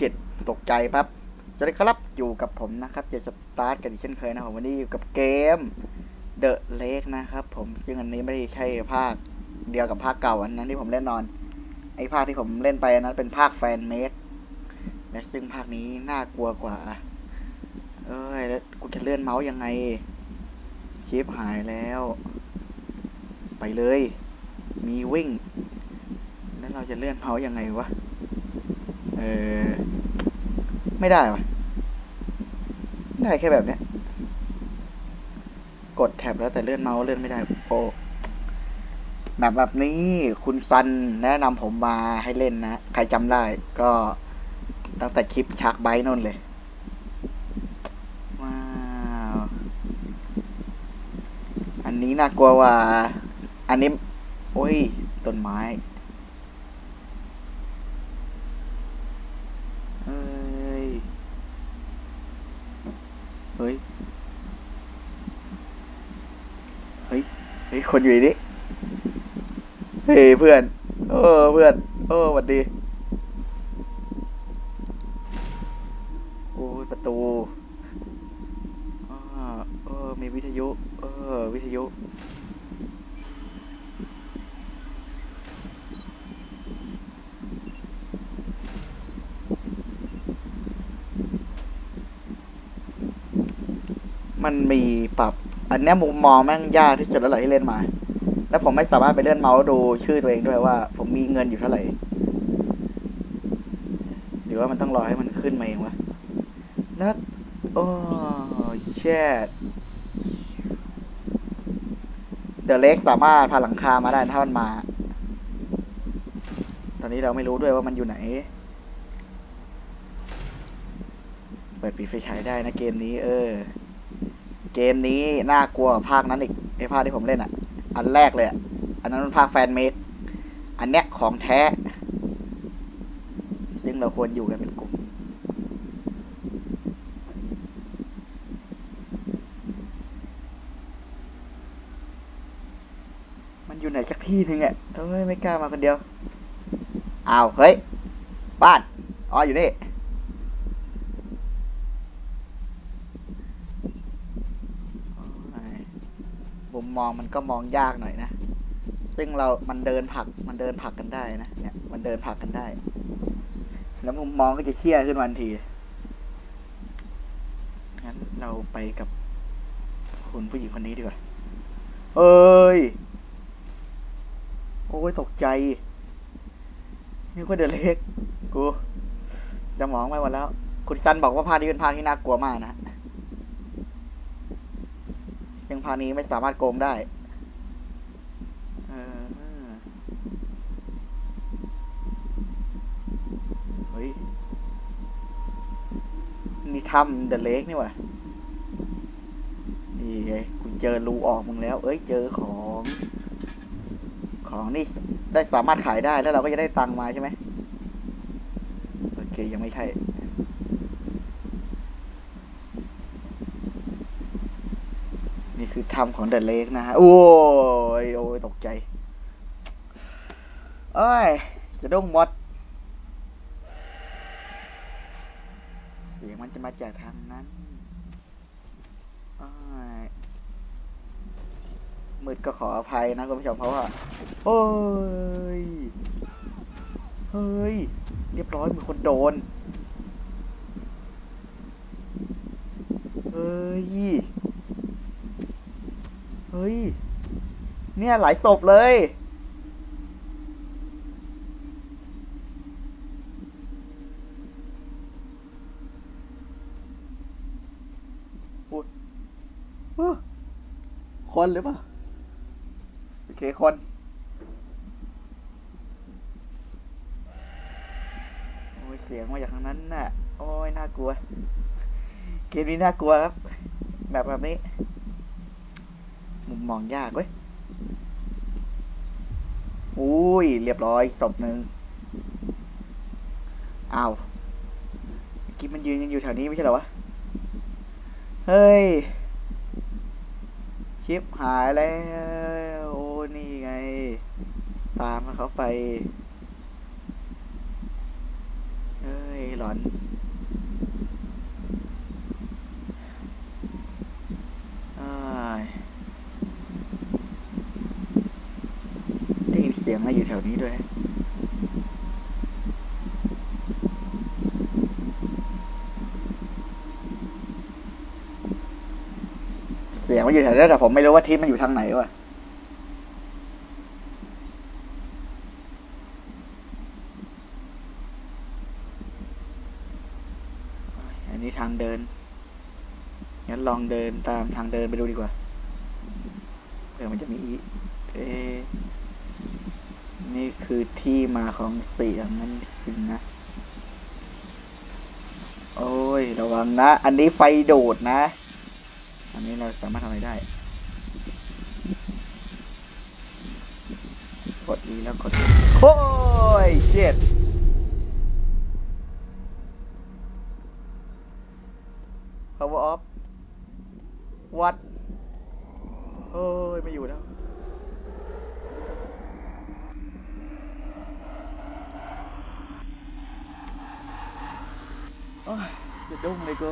ชิดตกใจปั๊บสวัสดีครับอยู่กับผมนะครับเจสตาร์ทกันอีกเช่นเคยนะผมวันนี้อยู่กับเกม The Lake นะครับ ผมซึ่งอันนี้ไม่ใช่ภาคเดียวกับภาคเก่าอันนั้นที่ผมเล่นนอน ไอภาคที่ผมเล่นไปอันนั้นเป็นภาคแฟนเมดและซึ่งภาคนี้น่ากลัวกว่า เอ้ยแล้วกูจะเลื่อนเมาส์ยังไงชิปหายแล้ว ไปเลย มีวิ่ง แล้วเราจะเลื่อนเมาส์ยังไงวะ เออ ไม่ได้วะได้แค่แบบเนี้ย กดแท็บแล้วแต่เลื่อนเมาส์เลื่อนไม่ได้โอ้แบบแบบนี้คุณซันแนะนำผมมาให้เล่นนะ ใครจำได้ก็ตั้งแต่คลิปชักไบท์นนเลย ว้าว อันนี้น่ากลัวว่า อันนี้ โอ้ย ต้นไม้ เฮ้ย เฮ้ย เฮ้ย เฮ้ย คนอยู่ในนี้เฮ้ยเพื่อน เออเพื่อน เออสวัสดีโอ้ยประตูอ่าเออมีวิทยุ เออ วิทยุมันมีปรับ อันนี้มุมมองแม่งยากที่สุดแล้วเหรอที่เล่นมา แล้วผมไม่สามารถไปเลื่อนเมาส์ดูชื่อตัวเองด้วยว่า ผมมีเงินอยู่เท่าไหร่ หรือว่ามันต้องรอให้มันขึ้นมาเองวะนัดโอ้แช่เดอะเล็กสามารถพาหลังคามาได้ถ้ามันมา ตอนนี้เราไม่รู้ด้วยว่ามันอยู่ไหน เปิดปิดไฟฉายได้นะเกมนี้ เออ เกมนี้น่ากลัวภาคนั้นอีกไอภาคที่ผมเล่นอะ อันแรกเลยอะ อันนั้นมันภาคแฟนเมดอันเนี้ยของแท้ ซึ่งเราควรอยู่กันเป็นกลุ่มมันอยู่ไหนสักที่หนึ่งอะเอ้ยไม่กล้ามาคนเดียวอ้าวเฮ้ย บ้านอ๋ออยู่นี่ มุมมองมันก็มองยากหน่อยนะ ซึ่งเรา มันเดินผัก มันเดินผักกันได้นะ เนี่ย มันเดินผักกันได้ แล้วมุมมองก็จะเชี่ยขึ้นวันที งั้นเราไปกับคุณผู้หญิงคนนี้ดีกว่า เอ้ย โอ้ยตกใจ นี่ก็เดินเล็ก กูจะมองไปหมดแล้ว คุณซันบอกว่าภาคนี้เป็นภาคที่น่ากลัวมากนะ ซึ่งภาคนี้ไม่สามารถโกงได้เฮ้ยนี่ถ้ำเดอะเลกนี่หว่านี่ไงคุณเจอรูออกมึงแล้ว เอ้ย เจอของ ของนี่ได้สามารถขายได้แล้วเราก็จะได้ตังค์มาใช่ไหมโอเค ยังไม่ใช่ คือถ้ำของเดอะเลกนะฮะ โอ้ยโอ้ยตกใจเอ้ยสะด้งหมดเสียงมันจะมาจากทางนั้นอ้ยมืดก็ขออภัยนะคุณผู้ชมเพราะว่าโอ้ย เฮ้ย เรียบร้อยมีคนโดน เฮ้ย เฮ้ย เนี่ยหลายศพเลยอุ๊ยอุ๊ยคนหรือเปล่า โอเค คนโอ้ยเสียงมาจากทางนั้นน่ะ โอ้ย น่ากลัว เกมนี้น่ากลัวครับ แบบแบบนี้ มุมมองยากเว้ย อุ้ย เรียบร้อยศพหนึ่งอ้าวกี้มันยืนยังอยู่แถวนี้ไม่ใช่เหรอวะ เฮ้ย ชิปหายแล้ว โอ้ นี่ไง ตามเขาไปเอ้ย หลอนอ้ายได้ยินเสียงอะไรอยู่แถวนี้ด้วย เสียงมันอยู่แถวนี้แต่ผมไม่รู้ว่าทิศมันอยู่ทางไหนวะอันนี้ทางเดิน งั้นลองเดินตามทางเดินไปดูดีกว่าเผื่อมันจะมีอีเอ๊ นี่คือที่มาของเสียงนั่นสินะ โอ้ย ระวังนะ อันนี้ไฟโดดนะ อันนี้เราสามารถทำอะไรได้ กดอีแล้วกดโอ้ยเจ็ด power off วัดเฮ้ย ไม่อยู่แล้ว โอ้ยจะดุ้งเลยกู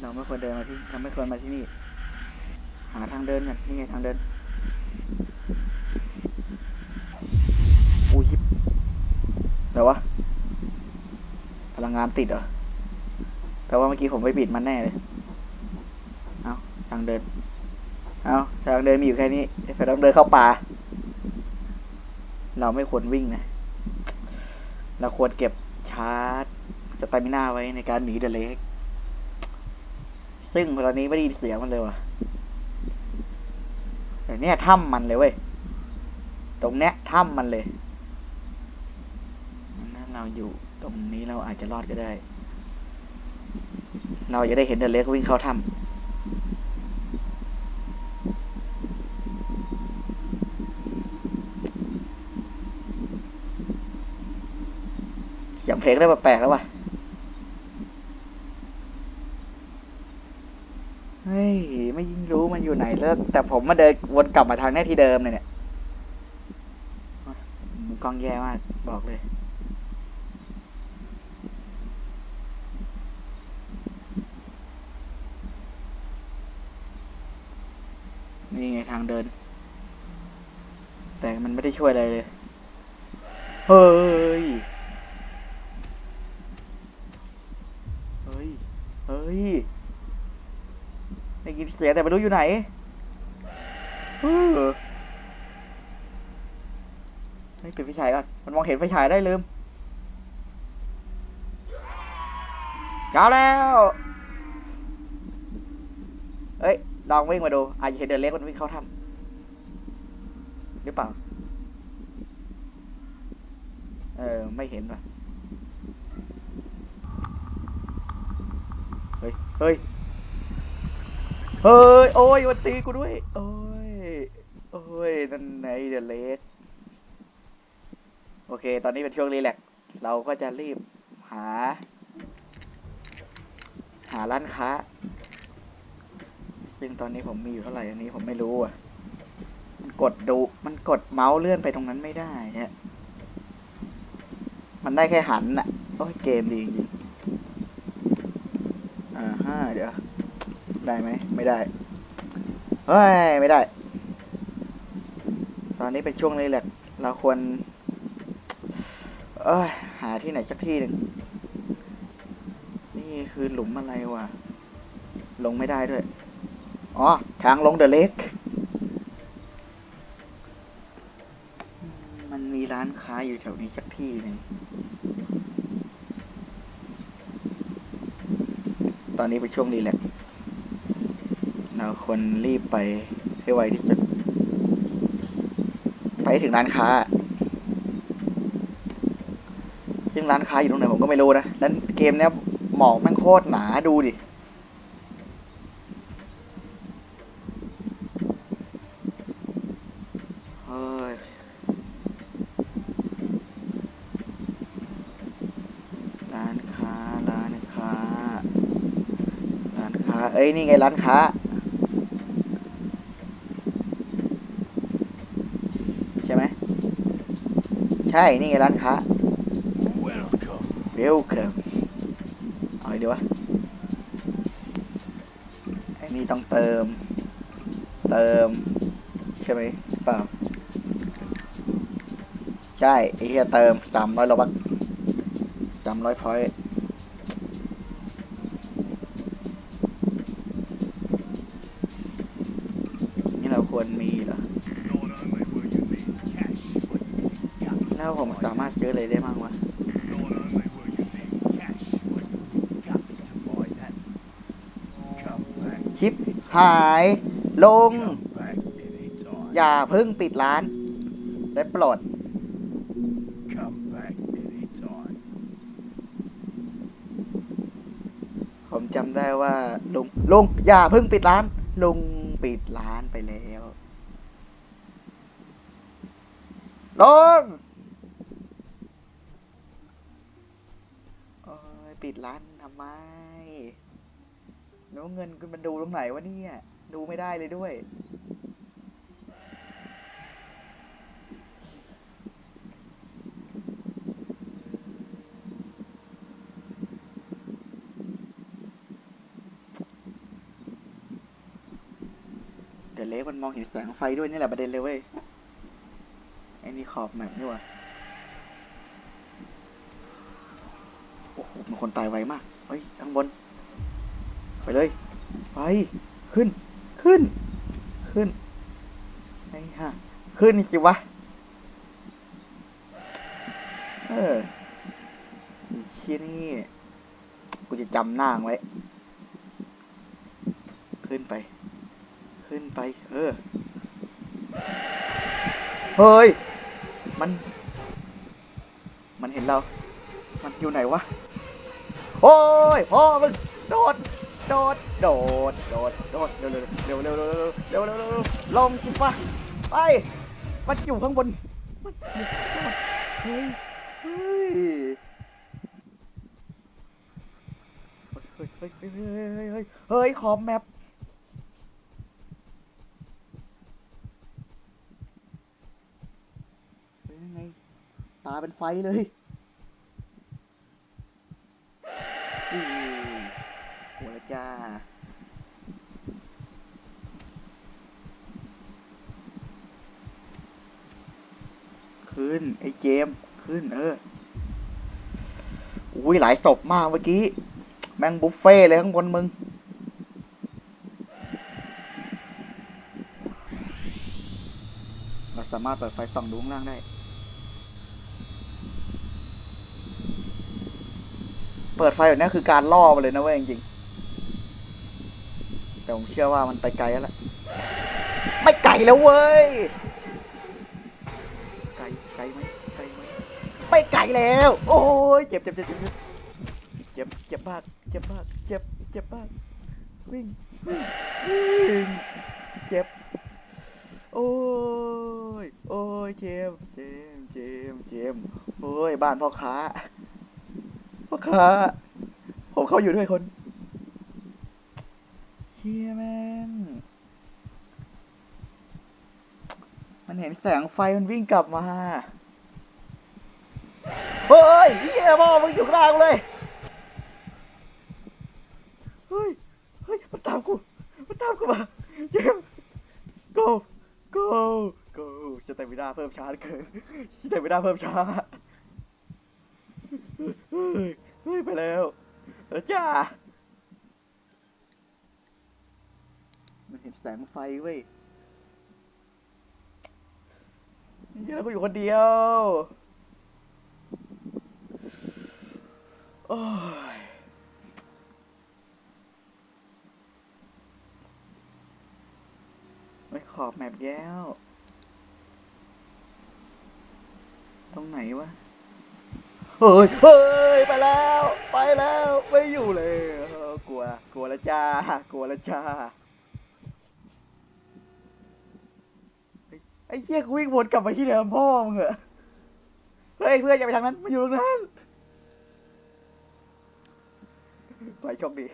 เราไม่ควรเดินมาที่เราไม่ควรมาที่นี่ หาทางเดินกันนี่ไงทางเดินอุ้ยแล้ววะ พลังงานติดเหรอแปลว่าเมื่อกี้ผมไปปิดมันแน่เลย เอาทางเดิน เอาทางเดินมีอยู่แค่นี้แต่ต้องเดินเข้าป่า เราไม่ควรวิ่งนะ เราควรเก็บชาร์จสตามิน่าไว้ในการหนีเดอะเล็ก ซึ่งตอนนี้ไม่ได้ยินเสียงมันเลยว่ะ แต่เนี่ยถ้ำมันเลยเว้ย ตรงเนี้ยถ้ำมันเลยถ้าเราอยู่ตรงนี้เราอาจจะรอดก็ได้ เราจะได้เห็นเดอะเล็กวิ่งเข้าถ้ำ เสียงเพลงได้แปลกแล้วว่ะเฮ้ย ไม่ยิ่งรู้มันอยู่ไหนแล้วแต่ผมมาเดินวนกลับมาทางเนี้ยที่เดิมเลยเนี่ยมือกล้องแย่มาก บอกเลย นี่ไงทางเดิน แต่มันไม่ได้ช่วยอะไรเลย เฮ้ย เฮ้ย เฮ้ย ได้ ยินเสียงแต่ไม่รู้อยู่ไหนเออไม่ปิดไฟฉายก่อน มันมองเห็นไฟฉายได้ลืมเช้าแล้วเอ้ย ลองวิ่งมาดู อาจจะเห็นเดินเล็กมันวิ่งเข้าถ้ำหรือเปล่า เออ ไม่เห็นว่ะ เฮ้ย เฮ้ย เฮ้ย โอ้ยมันตีกูด้วย โอ้ย โอ้ย นั่นไงเดอะเลสโอเค ตอนนี้เป็นช่วงรีแลกเราก็จะรีบหา หาร้านค้า ซึ่งตอนนี้ผมมีอยู่เท่าไหร่อันนี้ผมไม่รู้อะ มันกดดู มันกดเมาส์เลื่อนไปตรงนั้นไม่ได้ฮะมันได้แค่หันน่ะ โอ้ยเกมดีจริงอ่าฮะเดี๋ยว ได้ไหมไม่ได้เฮ้ยไม่ได้ ตอนนี้เป็นช่วงนี้แหละเราควร เอ้ยหาที่ไหนสักที่หนึ่งนี่คือหลุมอะไรวะลงไม่ได้ด้วย อ๋อ ทางลงเดอะเล็ก มันมีร้านค้าอยู่แถวนี้สักที่หนึ่งตอนนี้เป็นช่วงรีแลกซ์ เราควรรีบไปให้ไวที่สุด ไปถึงร้านค้า ซึ่งร้านค้าอยู่ตรงไหนผมก็ไม่รู้นะแล้วเกมเนี้ยหมอกแม่งโคตรหนาดูดิร้านค้า ร้านค้า ร้านค้า เอ้ย นี่ไงร้านค้า ใช่ นี่ไงร้านค้า Welcome. เวลเคิมเอาไงดีวะไอ้นี่ต้องเติม เติม ใช่ไหมเปล่าใช่ไอ้เหี้ยเติมสามร้อยโลบักสามร้อยพอยต์นี่เราควรมีเหรอ ถ้าผมสามารถซื้ออะไรได้บ้างวะ คลิปหายลง อย่าเพิ่งปิดร้าน ได้โปรดผมจำได้ว่าลุงลุงอย่าเพิ่งปิดร้านลุงปิดร้านไปแล้วลุง ปิดร้านทำไมแล้วเงินคุณมันดูตรงไหนวะเนี่ย ดูไม่ได้เลยด้วย เดี๋ยวเล็กมันมองเห็นแสงไฟด้วยนี่แหละประเด็นเลยเว้ย ไอ้นี่ขอบแมปนี่ว่าโอ้โห มันคนตายไวมากเฮ้ยข้างบน ไปเลย ไป ขึ้น ขึ้น ขึ้นไอ้ห่าขึ้นสิวะ เออเชี่ยนี่กูจะจำหน้าไว้ ขึ้นไป ขึ้นไป เออ เฮ้ย มัน มันเห็นเรา มันอยู่ไหนวะ โอ้ยพ่อมึงโดดโดดโดดโดดโดดเร็วเร็วเร็วเร็วเร็วเร็วเร็วเร็วเร็วลงสิวะไปมันอยู่ข้างบนมันอยู่ข้างบนเฮ้ยเฮ้ยเฮ้ยเฮ้ยเฮ้ยเฮ้ยเฮ้ยเฮ้ยเฮ้ยขอบแมปเป็นยังไงตาเป็นไฟเลย อู้หัวแล้วจ้าขึ้น ไอ้เจมขึ้น เออ อุ้ยหลายศพมากเมื่อกี้ แมงบุฟเฟ่เลยข้างบนมึง เราสามารถเปิดไฟส่องดูข้างล่างได้ เปิดไฟแบบนี้คือการล่อมาเลยนะเว้ยจริงๆแต่ผมเชื่อว่ามันไปไกลแล้วล่ะไม่ไกลแล้วเว้ย ไกลไกลไหมไกลไหมไม่ไกลแล้ว โอ้ยเจ็บเจ็บเจ็บเจ็บเจ็บเจ็บมากเจ็บมากเจ็บเจ็บมากวิ่งวิ่งวิ่งเจ็บโอ้ยโอ้ยเจมส์เจมส์เจมส์เจมส์โอ้ยบ้านพ่อค้า ค้าผมเขาอยู่ด้วยคนเชี่ยแม่งมันเห็นแสงไฟมันวิ่งกลับมาเฮ้ยเฮียพ่อมึงอยู่ข้างล่างเลยเฮ้ยเฮ้ยมันตามกูมันตามกูมาเจมส์ go go go สเตมินาเพิ่มช้าเหลือเกินสเตมินาเพิ่มช้า เฮ้ยเฮ้ยไปแล้วแล้วจ้ามันเห็นแสงไฟเว้ยเฮ้ยแล้วกูอยู่คนเดียวโอ้ยไม่ขอบแมปแย้ว ตรงไหนวะ เฮ้ยเฮ้ยไปแล้ว ไปแล้วไม่อยู่เลยเออกลัวกลัวล้วจ้ากลัวล้วจ้าไอ้เหี้ยกูวิ่งวนกลับมาที่เดิมพ่อมึงเหรอเฮ้ยเพื่อนอย่าไปทางนั้นมาอยู่ตรงนั้นไปโชคดี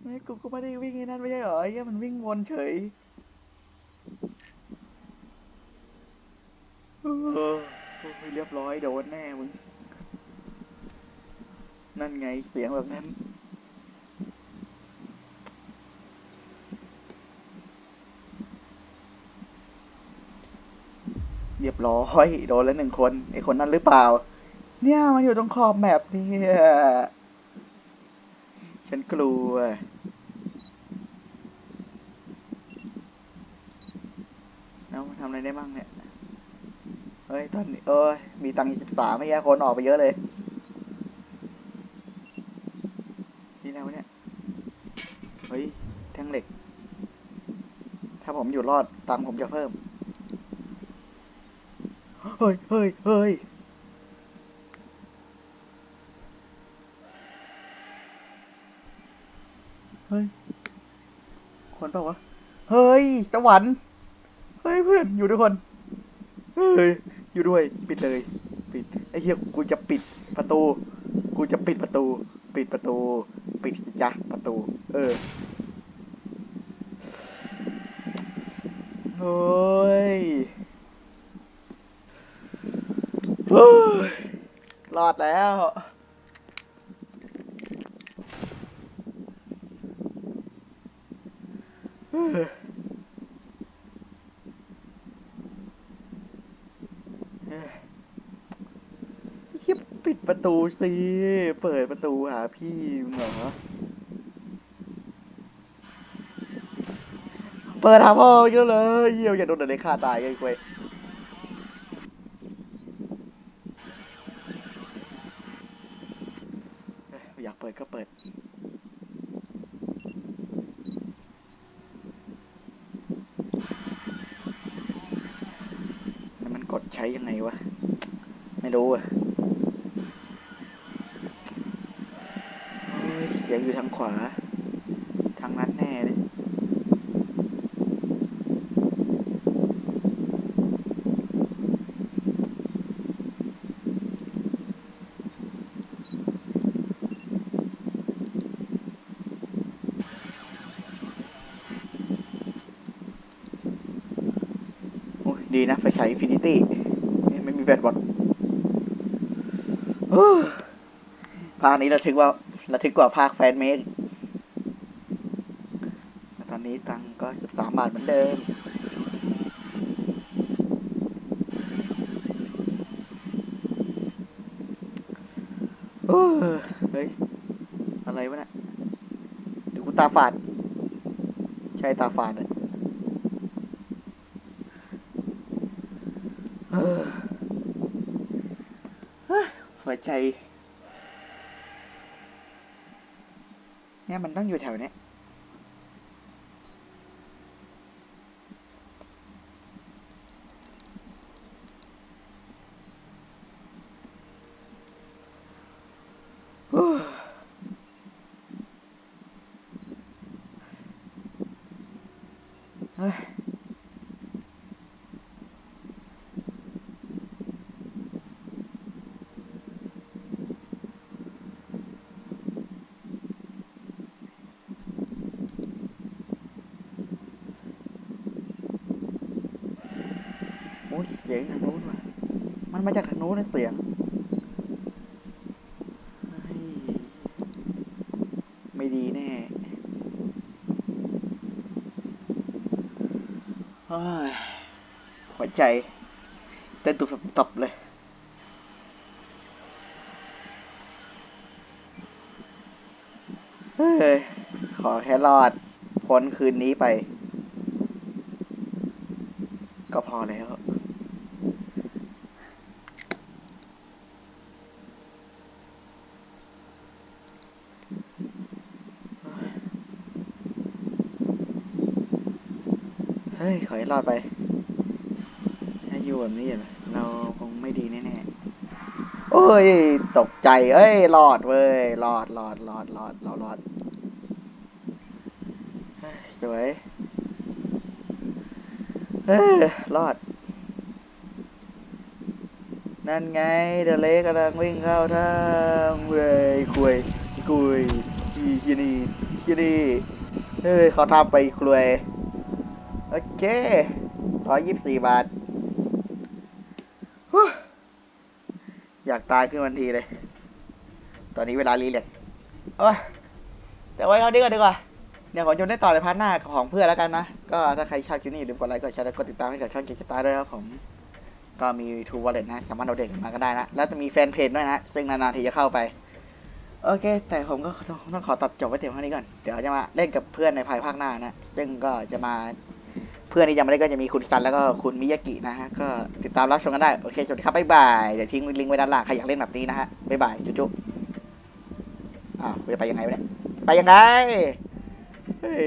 ไม่กูก็ไม่ได้วิ่งไอ้นั่นไม่ใช่เหรอไอ้เหี้ยมันวิ่งวนเฉย เรียบร้อยโดนแน่มึง นั่นไงเสียงแบบนั้น เรียบร้อยโดนแล้วหนึ่งคนไอคนนั้นหรือเปล่า เนี่ยมันอยู่ตรงขอบแมปเนี่ยฉันกลัวแล้วมันทำอะไรได้บ้างเนี่ย เฮ้ยตอนนี้เอ้ยมีตังค์สิบสามไม่แย่คนออกไปเยอะเลยนี่แล้วเนี่ยเฮ้ยแท่งเหล็ก ถ้าผมอยู่รอดตังค์ผมจะเพิ่มเฮ้ยเฮ้ยเฮ้ยเฮ้ยคนเปล่าวะ เฮ้ย สวรรค์ เฮ้ยเพื่อนอยู่ด้วยคน เฮ้ย อยู่ด้วย ปิดเลย ปิด ไอ้เหี้ยกูจะปิดประตู กูจะปิดประตู ปิดประตู ปิดสิจ้ะประตู เออ โอ้ยเฮ้ย รอดแล้ว เฮ้ยเฮ้ยเหี้ยปิดประ ตูสิ เปิดประตูหาพี่เหรอ เปิดหาพ่อเยอะเลยเยี่ยวอย่าโดนอะไรฆ่าตายไอ้เว้ยอยากเปิดก็เปิด แล้วมันกดใช้ยังไงวะ ไม่รู้อะโอ้ยเสียงอยู่ทางขวา ทางนั้นแน่เลย โอ้ย ดีนะไปใช้ฟินิตี้ไม่มีแบตบอลภาคนี้เราถึกว่าเราถึกกว่าภาคแฟนเมดตอนนี้ตังก็สิบสามบาทเหมือนเดิมเฮ้ย อะไรวะเนี่ยเดี๋ยวกูตาฝาด ใช่ตาฝาดเลย เออเฮ้ยหัว ใจ เนี่ยมันต้องอยู่แถวเนี้ย สียงทางโน้นว่ะมันมาจากทางโน้นนะเสียงเฮ้ยไม่ดีแน่เฮ้ยหัวใจเต้นตุบตับๆเลยเฮ้ยขอแค่รอดพ้นคืนนี้ไป ก็พอแล้ว ฮ้ย ขอให้รอดไป ถ้าอยู่แบบนี้เราคงไม่ดีแน่ๆ โอ้ย ตกใจ เอ้ย รอดเว้ย รอดรอดรอดรอดเรารอดสวยเฮ้ยรอด นั่นไง เดเล็กกำลังวิ่งเข้าทางเว้ยคุยคุยอีที่นี่ที่นี่เฮ้ยเขาทำไปคุย โอเคร้อยยี่สิบสี่บาทฮู้อยากตายขึ้นทันทีเลย ตอนนี้เวลารีเล็กโอ้ยแต่ไว้เท่านี้ก่อนดีกว่า เดี๋ยวผมจะได้ต่อในพาร์ทหน้าของเพื่อนแล้วกันนะ ก็ถ้าใครชอบคลิปนี้อย่าลืมกดไลค์ กดแชร์และกดติดตามให้กับช่องเกมสตาร์ด้วยครับผม ก็มีทูวอลเล็ตนะ สามารถเอาเด็กมาก็ได้นะ แล้วจะมีแฟนเพจด้วยนะ ซึ่งนานๆทีจะเข้าไป โอเค แต่ผมก็ต้องต้องขอตัดจบไว้เพียงเท่านี้ก่อน เดี๋ยวจะมาเล่นกับเพื่อนในภายภาคหน้านะ ซึ่งก็จะมา เพื่อนที่ยังไม่ได้ก็จะมีคุณซันแล้วก็คุณมิยากินะฮะ ก็ติดตามรับชมกันได้ โอเค สวัสดีครับบ๊ายบาย เดี๋ยวทิ้งลิงก์ไว้ด้านล่าง ใครอยากเล่นแบบนี้นะฮะบ๊ายบาย จุ๊จุ๊อ้าวจะไปยังไงวะเนี่ย ไปยังไง เฮ้ย